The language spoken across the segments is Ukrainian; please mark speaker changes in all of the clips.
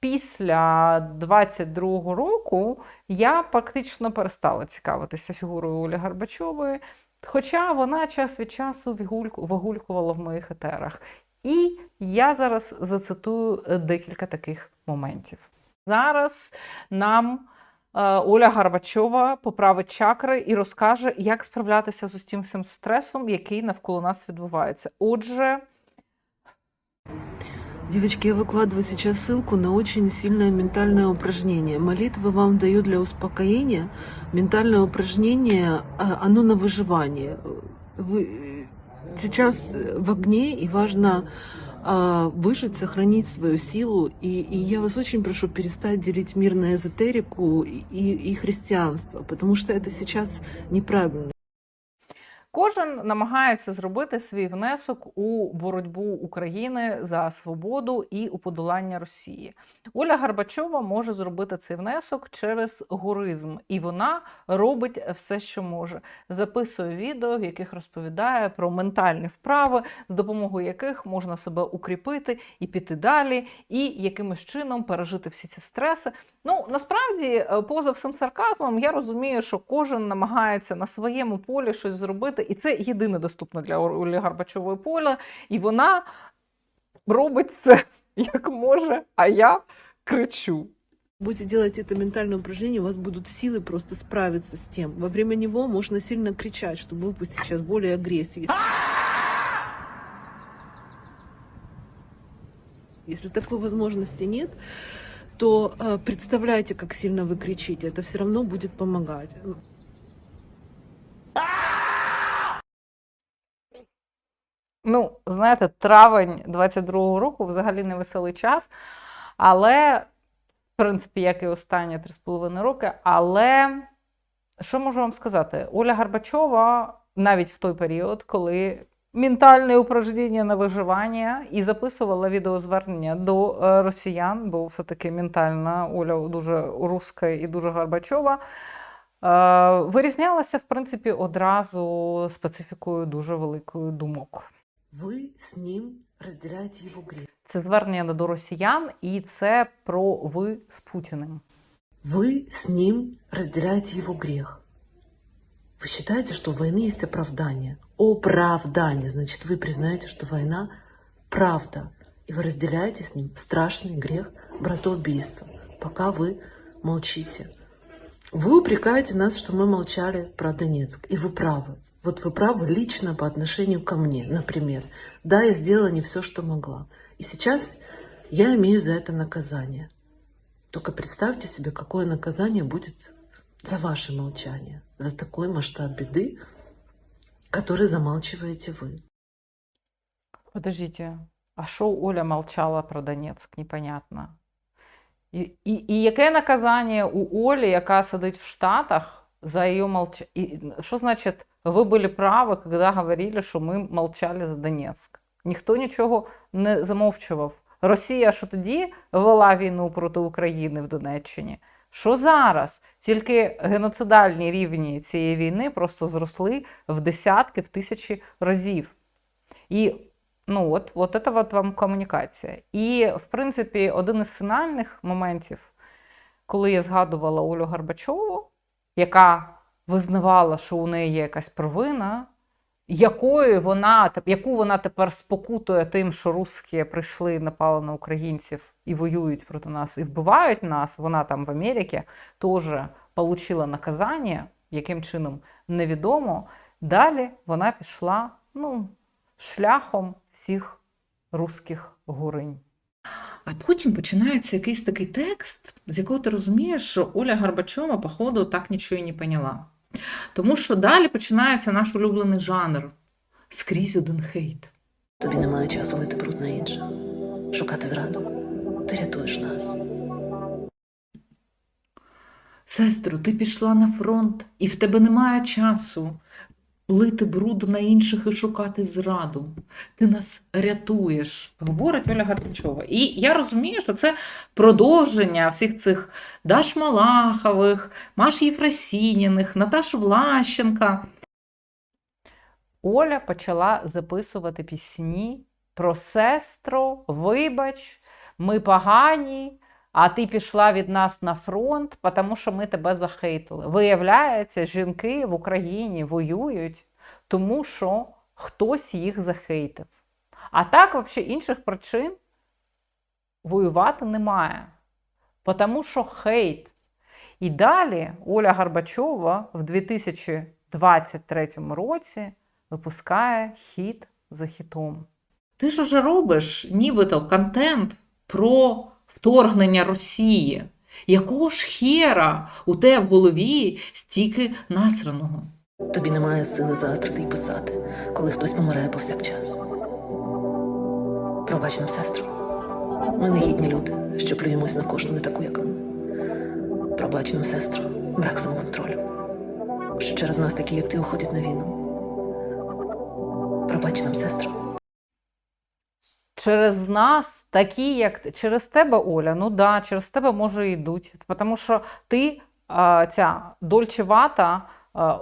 Speaker 1: після 22-го року я практично перестала цікавитися фігурою Олі Гарбачової, хоча вона час від часу вигульку- вигулькувала в моїх етерах. І я зараз зацитую е, декілька таких моментів. Зараз нам е, Оля Гарбачова поправить чакри і розкаже, як справлятися з усім цим стресом, який навколо нас відбувається. Отже,
Speaker 2: Девочки, я выкладываю сейчас ссылку на очень сильное ментальное упражнение. Молитвы вам даю для успокоения. Ментальное упражнение, а, оно на выживание. Вы э, сейчас в огне и важно а, выжить, сохранить свою силу. И, и я вас очень прошу перестать делить мир на эзотерику и, и христианство, потому что это сейчас неправильно.
Speaker 1: Кожен намагається зробити свій внесок у боротьбу України за свободу і у подолання Росії. Оля Гарбачова може зробити цей внесок через гуризм, і вона робить все, що може. Записує відео, в яких розповідає про ментальні вправи, з допомогою яких можна себе укріпити і піти далі, і якимось чином пережити всі ці стреси. Ну насправді, е, поза всім сарказмом, я розумію, що кожен намагається на своєму полі щось зробити, і це єдине доступне для Олі Гарбачової поле, і вона робить це як може, а я кричу.
Speaker 2: Будете делать это ментальное упражнение, у вас будут силы просто справиться с тем. Во время него можно сильно кричать, чтобы выпустить сейчас более агрессию. Если такой возможности нет, то э, представляйте, как сильно вы кричите. Это все равно будет помогать.
Speaker 1: Ну, знаєте, травень 22-го року взагалі не веселий час, але, в принципі, як і останні 3,5 роки. Але що можу вам сказати? Оля Гарбачова навіть в той період, коли ментальне упражнення на виживання і записувала відеозвернення до е, росіян, бо все-таки ментальна Оля дуже руска і дуже Гарбачова. е, Вирізнялася, в принципі, одразу специфікою дуже великою думок.
Speaker 2: Вы с ним разделяете его грех.
Speaker 1: Це звернення до росіян, і це про ви з Путіним.
Speaker 2: Вы с ним разделяете его грех. Вы считаете, что у войны есть оправдание. Оправдание. Значит, вы признаете, что война – правда. И вы разделяете с ним страшный грех братоубийства, пока вы молчите. Вы упрекаете нас, что мы молчали про Донецк. И вы правы. Вот вы правы лично по отношению ко мне, например. Да, я сделала не все, что могла. И сейчас я имею за это наказание. Только представьте себе, какое наказание будет за ваше молчание, за такой масштаб беды, который замалчиваете вы.
Speaker 1: Подождите, а що Оля молчала про Донецьк? Непонятно. І, і, і яке наказання у Олі, яка сидить в Штатах, за її молчання? І що значить, ви були праві, коли говорили, що ми мовчали за Донецьк? Ніхто нічого не замовчував. Росія що тоді вела війну проти України в Донеччині? Що зараз? Тільки геноцидальні рівні цієї війни просто зросли в десятки, в тисячі разів. І ну, от, от це от вам комунікація. І, в принципі, один із фінальних моментів, коли я згадувала Олю Гарбачову, яка визнавала, що у неї є якась провина, якою вона, яку вона тепер спокутує тим, що русські прийшли, напали на українців і воюють проти нас, і вбивають нас, вона там в Америці теж отримала наказання, яким чином невідомо. Далі вона пішла ну, шляхом всіх русських гуринь. А потім починається якийсь такий текст, з якого ти розумієш, що Оля Горбачова, походу, так нічого і не поняла. Тому що далі починається наш улюблений жанр скрізь один хейт.
Speaker 3: Тобі немає часу лити бруд на інше, шукати зраду. Ти рятуєш нас.
Speaker 1: Сестру, ти пішла на фронт, і в тебе немає часу лити бруд на інших і шукати зраду. Ти нас рятуєш, говорить Оля Гарбачова. І я розумію, що це продовження всіх цих Даш Малахових, Маш Єфросініних, Наташ Влащенка. Оля почала записувати пісні про сестру, вибач, ми погані, а ти пішла від нас на фронт, тому що ми тебе захейтили. Виявляється, жінки в Україні воюють, тому що хтось їх захейтив. А так, взагалі, інших причин воювати немає. Тому що хейт. І далі Оля Горбачова в 2023 році випускає хіт за хітом. Ти ж уже робиш нібито контент про вторгнення Росії. Якого ж хера у тебе в голові стільки насраного?
Speaker 3: Тобі немає сили заздрити і писати, коли хтось помирає повсякчас. Пробач нам, сестру. Ми не гідні люди, що плюємось на кожну не таку, як ми. Пробач нам, сестру, брак самоконтролю. Що через нас такі, як ти, уходять на війну. Пробач нам, сестру.
Speaker 1: Через нас, такі, як через тебе, Оля, ну да, через тебе може і йдуть. Тому що ти ця дольчевата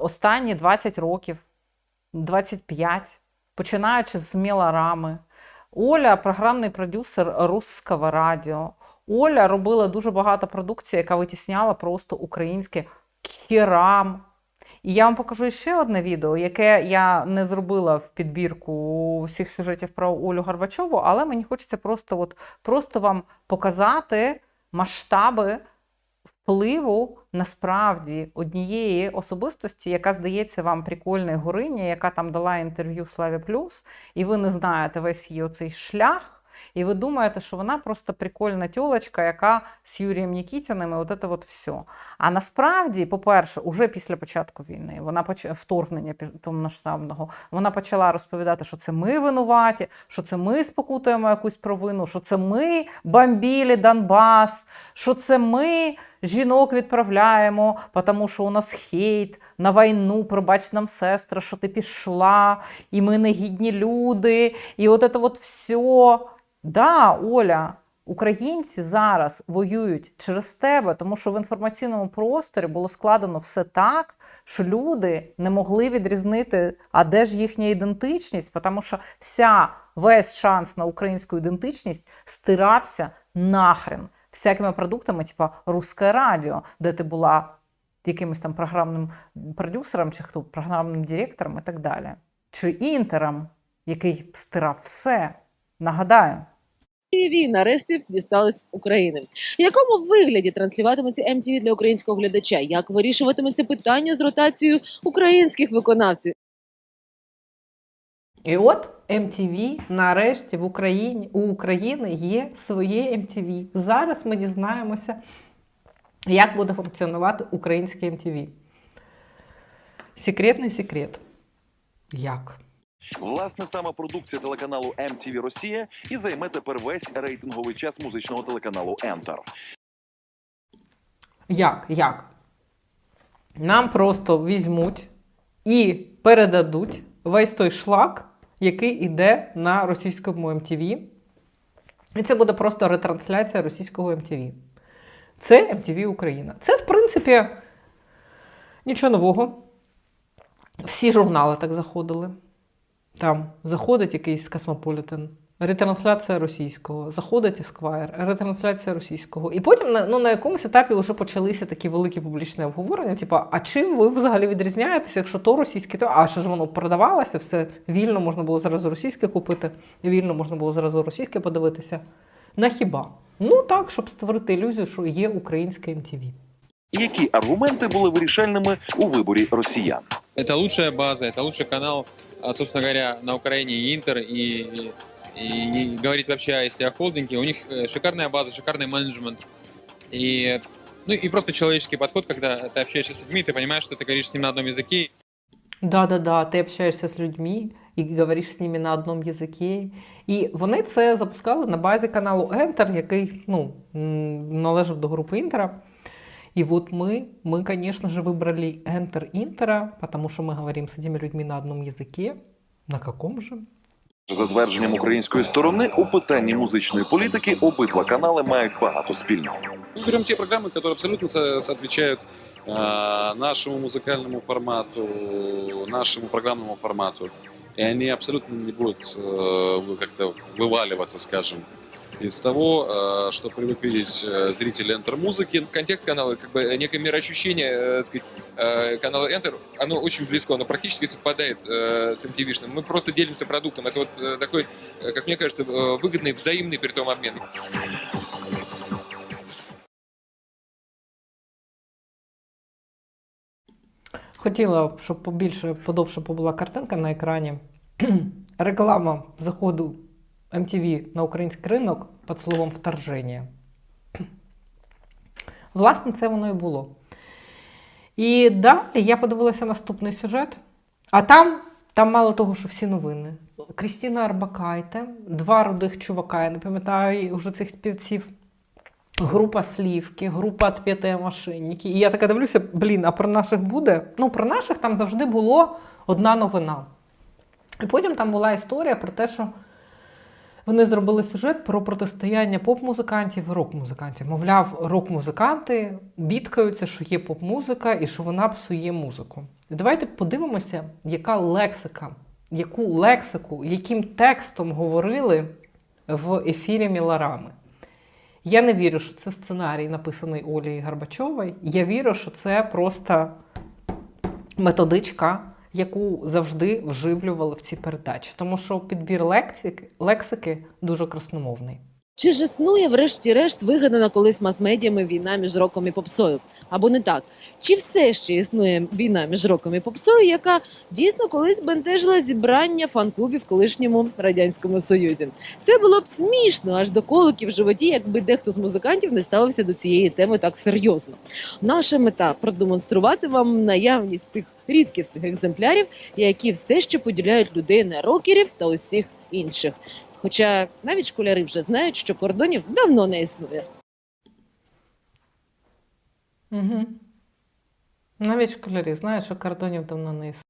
Speaker 1: останні 20 років, 25, починаючи з мілорами. Оля програмний продюсер русского радіо. Оля робила дуже багато продукції, яка витісняла просто українське хірам. І я вам покажу ще одне відео, яке я не зробила в підбірку всіх сюжетів про Олю Горбачову, але мені хочеться просто, от, просто вам показати масштаби впливу насправді однієї особистості, яка здається вам прикольною Горині, яка там дала інтерв'ю Славі Плюс, і ви не знаєте весь її оцей шлях. І ви думаєте, що вона просто прикольна тьолочка, яка з Юрієм Нікітіним, і от це от все. А насправді, по-перше, уже після початку війни, вона поч... вторгнення повноштабного, вона почала розповідати, що це ми винуваті, що це ми спокутуємо якусь провину, що це ми бомбілі Донбас, що це ми жінок відправляємо, тому що у нас хейт на війну, пробач нам, сестра, що ти пішла, і ми негідні люди, і от це от все. Да, Оля, українці зараз воюють через тебе, тому що в інформаційному просторі було складено все так, що люди не могли відрізнити, а де ж їхня ідентичність, тому що вся весь шанс на українську ідентичність стирався нахрен всякими продуктами, типа Русське радіо, де ти була якимось там програмним продюсером, чи хто програмним директором і так далі. Чи інтером, який стирав все. Нагадаю.
Speaker 4: ТВ нарешті дістались України. В якому вигляді транслюватиметься MTV для українського глядача? Як вирішуватиметься питання з ротацією українських виконавців?
Speaker 1: І от MTV нарешті в Україні у України є своє MTV. Зараз ми дізнаємося, як буде функціонувати українське MTV. Секретний секрет. Як?
Speaker 5: Власне, саме продукція телеканалу MTV Росія і займе тепер весь рейтинговий час музичного телеканалу Enter.
Speaker 1: Як? Як? Нам просто візьмуть і передадуть весь той шлак, який йде на російському MTV. І це буде просто ретрансляція російського MTV. Це MTV Україна. Це, в принципі, нічого нового. Всі журнали так заходили. Там заходить якийсь Космополітен, ретрансляція російського, заходить Esquire, ретрансляція російського. І потім на- ну, на якомусь етапі вже почалися такі великі публічні обговорення: типу, а чим ви взагалі відрізняєтеся, якщо то російське, то а що ж воно продавалося, все вільно можна було зразу російське купити, вільно можна було зразу російське подивитися. На хіба? Ну так, щоб створити ілюзію, що є українське MTV.
Speaker 5: Які аргументи були вирішальними у виборі росіян?
Speaker 6: Это лучшая база, это лучший канал, собственно говоря, на Украине и Интер, и, и, и говорить вообще, если о холдинге, у них э, шикарная база, шикарный менеджмент, и, ну, и просто человеческий подход, когда ты общаешься с людьми, ты понимаешь, что ты говоришь с ним на одном языке,
Speaker 1: Да-да-да, ти общаєшся з людьми і говориш з ними на одному язикі. І вони це запускали на базі каналу Enter, який ну, м, належав до групи Інтера. И вот мы, мы, конечно же, выбрали Enter Интера, потому что мы говорим с этими людьми на одном языке. На каком же?
Speaker 5: За твердженням української сторони, у питанні музичної політики обидва канали мають багато спільного.
Speaker 7: Мы берем те программы, которые абсолютно со- соответствуют э, нашему музыкальному формату, нашему программному формату. И они абсолютно не будут э, вы- как-то вываливаться, скажем, из того, э, что привык видеть э, зрители интер-музыки.
Speaker 8: Контекст канала, как бы некое мироощущение, э, так сказать, э, канала Enter, оно очень близко, оно практически совпадает э, с MTV-шным. Мы просто делимся продуктом. Это вот э, такой, э, как мне кажется, э, выгодный, взаимный при том обмен.
Speaker 9: Хотіла, б, щоб побільше, подовше побула картинка на екрані. Реклама заходу MTV на український ринок під словом вторження. Власне, це воно і було. І далі я подивилася наступний сюжет, а там, там мало того, що всі новини. Крістіна Арбакайте, два рудих чувака, я не пам'ятаю вже цих співців. Група слівки, група «Отпетые мошенники. І я така дивлюся, блін, а про наших буде? Ну, про наших там завжди було одна новина. І потім там була історія про те, що вони зробили сюжет про протистояння поп-музикантів і рок-музикантів. Мовляв, рок-музиканти бідкаються, що є поп-музика і що вона псує музику. Давайте подивимося, яка лексика, яку лексику, яким текстом говорили в ефірі Міларами. Я не вірю, що це сценарій, написаний Олією Горбачовою. Я вірю, що це просто методичка, яку завжди вживлювали в ці передачі. Тому що підбір лексики, лексики дуже красномовний.
Speaker 4: Чи ж існує, врешті-решт, вигадана колись мас-медіями війна між роком і попсою? Або не так? Чи все ще існує війна між роком і попсою, яка дійсно колись бентежила зібрання фан-клубів в колишньому радянському союзі? Це було б смішно аж до коликів в животі, якби дехто з музикантів не ставився до цієї теми так серйозно. Наша мета продемонструвати вам наявність тих рідкісних екземплярів, які все ще поділяють людей на рокерів та усіх інших. Хоча навіть школяри вже знають, що кордонів давно не існує.
Speaker 9: Угу. Навіть школярі знають, що кордонів давно не існує.